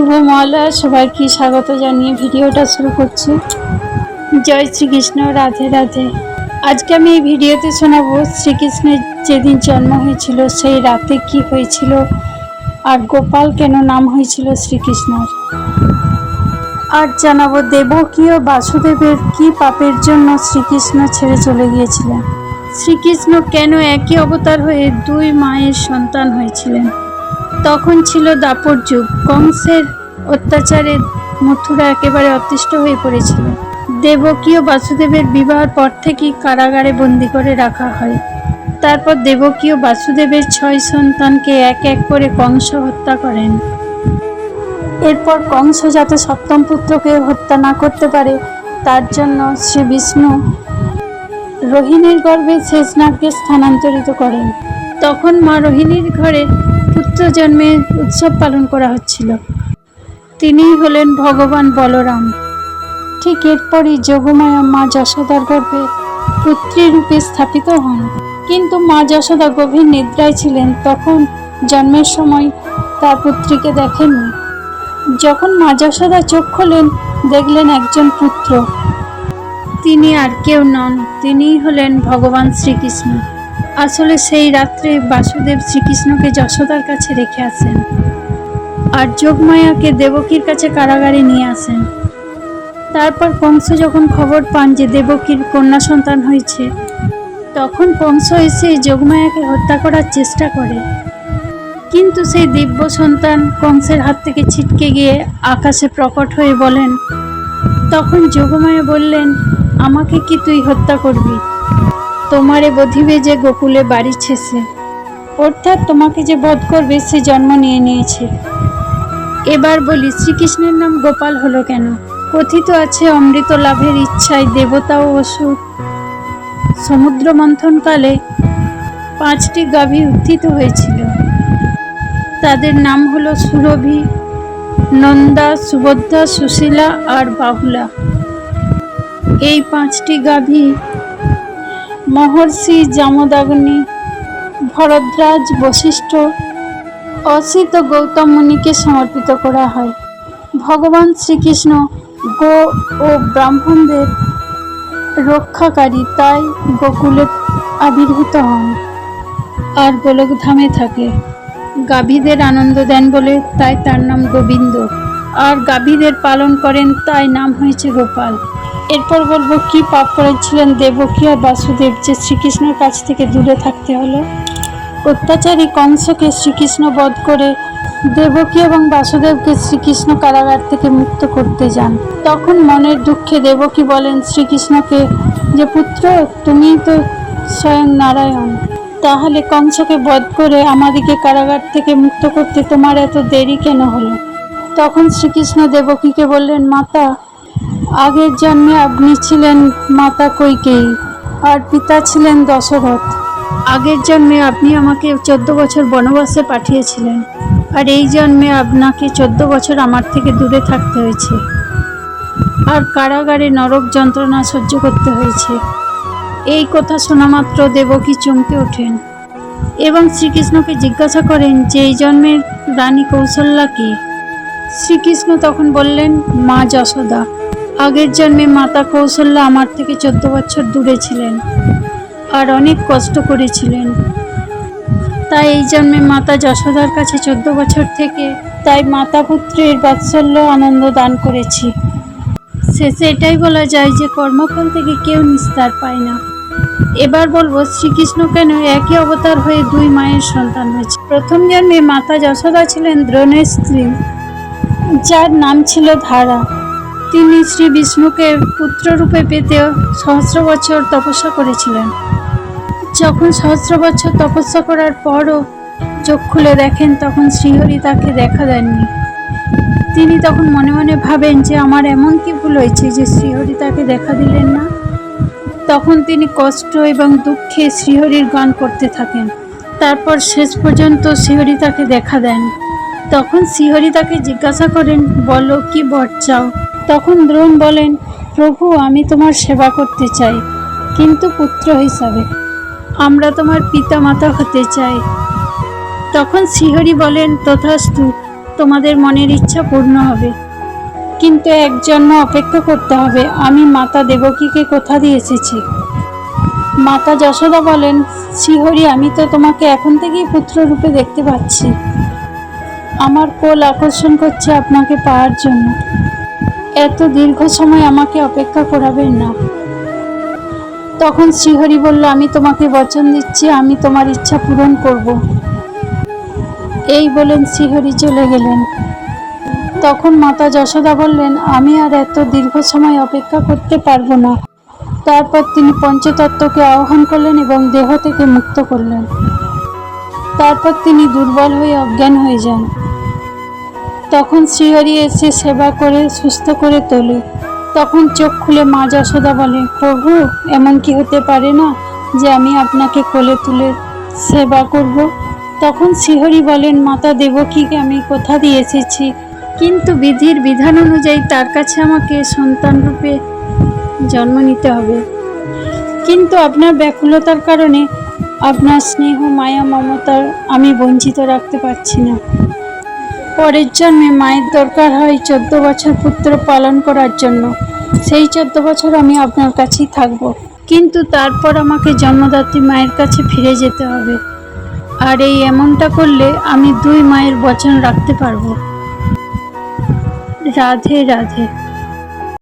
শুভ মহালয়া সবাইকে স্বাগত জানিয়ে ভিডিওটা শুরু করছি। জয় শ্রীকৃষ্ণ, রাধে রাধে। আজকে আমি এই ভিডিওতে শোনাবো শ্রীকৃষ্ণের যেদিন জন্ম হয়েছিল, সেই রাতে কি হয়েছিল আর গোপাল কেন নাম হয়েছিল শ্রীকৃষ্ণর। আর জানাব দেবকী ও বাসুদেবের কি পাপের জন্য শ্রীকৃষ্ণ ছেড়ে চলে গিয়েছিলেন। শ্রীকৃষ্ণ কেন একই অবতার হয়ে দুই মায়ের সন্তান হয়েছিলেন? তখন ছিল দাপর যুগ। কংসের অত্যাচারে মথুরা একেবারে অতিষ্ঠ হয়ে পড়েছিল। দেবকী ও বাসুদেবের বিবাহের পর থেকেই কারাগারে বন্দি করে রাখা হয়। তারপর দেবকী ও বাসুদেবের ছয় সন্তানকে এক এক করে কংস হত্যা করেন। এরপর কংস যাতে সপ্তম পুত্রকে হত্যা না করতে পারে, তার জন্য শ্রী বিষ্ণু রোহিণীর গর্ভে শেষনাগকে স্থানান্তরিত করেন। তখন মা রোহিণীর ঘরে পুত্র জন্মের উৎসব পালন করা হচ্ছিল। তিনিই হলেন ভগবান বলরাম। ঠিক এরপরই যোগমায়া মা যশোদার গর্ভে পুত্রী রূপে স্থাপিত হন। কিন্তু মা যশোদা গভীর নিদ্রায় ছিলেন, তখন জন্মের সময় তার পুত্রীকে দেখেননি। যখন মা যশোদা চোখ খোলেন, দেখলেন একজন পুত্র। তিনি আর কেউ নন, তিনিই হলেন ভগবান শ্রীকৃষ্ণ। আসলে সেই রাত্রে বাসুদেব শ্রীকৃষ্ণকে যশোদার কাছে রেখে আসেন আর যোগমায়াকে দেবকীর কাছে কারাগারে নিয়ে আসেন। তারপর কংস যখন খবর পান যে দেবকীর কন্যা সন্তান হয়েছে, তখন কংস এসে যোগমায়াকে হত্যা করার চেষ্টা করে। কিন্তু সেই দিব্য সন্তান কংসের হাত থেকে ছিটকে গিয়ে আকাশে প্রকট হয়ে বলেন, তখন যোগমায়া বললেন, আমাকে কি তুই হত্যা করবি? তোমারে বধিবে যে গোকুলে বাড়ি ছেসে। অর্থাৎ তোমাকে যে বধ করবে সে জন্ম নিয়ে নিয়েছে। এবার বলি, শ্রীকৃষ্ণের নাম গোপাল হলো কেন? কথিত আছে, অমৃত লাভের ইচ্ছায় দেবতা ও অসুর। সমুদ্র মন্থনকালে পাঁচটি গাভী উত্থিত হয়েছিল। তাদের নাম হলো সুরভি, নন্দা, সুভদ্রা, সুশীলা আর বাহুলা। এই পাঁচটি গাভী মহর্ষি জামদাগ্নি ভরদ্রাজ বশিষ্ঠ অসিত গৌতম মুনিকে সমর্পিত করা হয়। ভগবান শ্রীকৃষ্ণ গো ও ব্রাহ্মণদের রক্ষাকারী তাই গোকুলে আবির্ভূত হন আর গোলকধামে থাকে। গাভীদের আনন্দ দেন বলে তাই তার নাম গোবিন্দ। আর গাভীদের পালন করেন তাই নাম হয়েছে গোপাল। এরপর বলব, কি পাপ করেছিলেন দেবকী আর বাসুদেব যে শ্রীকৃষ্ণের কাছ থেকে দূরে থাকতে হলো? অত্যাচারী কংসকে শ্রীকৃষ্ণ বধ করে দেবকী এবং বাসুদেবকে শ্রীকৃষ্ণ কারাগার থেকে মুক্ত করতে যান। তখন মনের দুঃখে দেবকী বলেন, শ্রীকৃষ্ণকে যে পুত্র তুমি তো স্বয়ং নারায়ণ। তাহলে কংসকে বধ করে আমাদিকে কারাগার থেকে মুক্ত করতে তোমার এত দেরি কেন হলো? তখন শ্রীকৃষ্ণ দেবকীকে বললেন, মাতা আগের জন্মে আপনি ছিলেন মাতা কৈকেয়ী, আর পিতা ছিলেন দশরথ। আগের জন্মে আপনি আমাকে চোদ্দ বছর বনবাসে পাঠিয়েছিলেন, আর এই জন্মে আপনাকে চোদ্দ বছর আমার থেকে দূরে থাকতে হয়েছে। আর কারাগারে নরক যন্ত্রণা সহ্য করতে হয়েছে। এই কথা শোনা মাত্র দেবকী চমকে ওঠেন এবং শ্রীকৃষ্ণকে জিজ্ঞাসা করেন যে, এই জন্মের রানী কৌশল্যা কি? শ্রীকৃষ্ণ তখন বললেন, মা যশোদা, আগের জন্মে মাতা কৌশল্যা আমার থেকে চোদ্দ বছর দূরে ছিলেন আর অনেক কষ্ট করেছিলেন। তাই এই জন্মে মাতা যশোদার কাছে চোদ্দ বছর থেকে তাই মাতা পুত্রের বাৎসল্য আনন্দ দান করেছি। শেষে এটাই বলা যায় যে কর্মফল থেকে কেউ নিস্তার পায় না। এবার বলব, শ্রীকৃষ্ণ কেন একই অবতার হয়ে দুই মায়ের সন্তান হয়েছে? প্রথম জন্মে মাতা যশোদা ছিলেন দ্রোণের স্ত্রী। যার নাম ছিল ধারা। তিনি শ্রী বিষ্ণুকে পুত্ররূপে পেতে সহস্র বছর তপস্যা করেছিলেন। যখন সহস্র বছর তপস্যা করার পরও চোখ খুলে দেখেন, তখন শ্রীহরি তাকে দেখা দেননি। তিনি তখন মনে মনে ভাবেন যে, আমার এমন কি ভুল হয়েছে যে শ্রীহরি তাকে দেখা দিলেন না? তখন তিনি কষ্ট এবং দুঃখে শ্রীহরির গান করতে থাকেন। তারপর শেষ পর্যন্ত শ্রীহরি তাকে দেখা দেন। তখন শ্রীহরি তাকে জিজ্ঞাসা করেন, বলো, কি বর চাও? তখন দ্রোণ বলেন, প্রভু, আমি তোমার সেবা করতে চাই, কিন্তু পুত্র হিসাবে। আমরা তোমার পিতা মাতা হতে চাই। তখন শ্রীহরি বলেন, তথাস্তু, তোমাদের মনের ইচ্ছা পূর্ণ হবে। কিন্তু এক জন্ম অপেক্ষা করতে হবে, আমি মাতা দেবকীকে কোথা দিয়ে এসেছি। মাতা যশোদা বলেন, শ্রীহরি, আমি তো তোমাকে এখন থেকেই পুত্ররূপে দেখতে পাচ্ছি। আমার কোল আকর্ষণ করছে আপনাকে পাওয়ার জন্য। এত দীর্ঘ সময় আমাকে অপেক্ষা করাবেন না। তখন শ্রীহরি বলল, আমি তোমাকে বচন দিচ্ছি, আমি তোমার ইচ্ছা পূরণ করব। এই বলেন শ্রীহরি চলে গেলেন। তখন মাতা যশোদা বললেন, আমি আর এত দীর্ঘ সময় অপেক্ষা করতে পারব না। তারপর তিনি পঞ্চতত্ত্বকে আহ্বান করলেন এবং দেহ থেকে মুক্ত করলেন। তারপর তিনি দুর্বল হয়ে অজ্ঞান হয়ে যান। তখন শ্রীহরি এসে সেবা করে, সুস্থ করে তোলে। তখন চোখ খুলে মা যশোদা বলে, প্রভু, এমন কি হতে পারে না যে আমি আপনাকে কোলে তুলে সেবা করব? তখন শ্রীহরি বলেন, মাতা দেবকীকে আমি কোথা দিয়ে এসেছি। কিন্তু বিধির বিধান অনুযায়ী তার কাছে আমাকে সন্তান রূপে জন্ম নিতে হবে। কিন্তু আপনার ব্যাকুলতার কারণে আপনার স্নেহ, মায়া, মমতার আমি বঞ্চিত রাখতে পারছি না। পরের জন্মে মায়ের দরকার হয় চোদ্দ বছর পুত্র পালন করার জন্য। সেই চোদ্দ বছর আমি আপনার কাছেই থাকব। কিন্তু তারপর আমাকে জন্মদাত্রী মায়ের কাছে ফিরে যেতে হবে। আর এই এমনটা করলে আমি দুই মায়ের বচন রাখতে পারব। রাধে রাধে।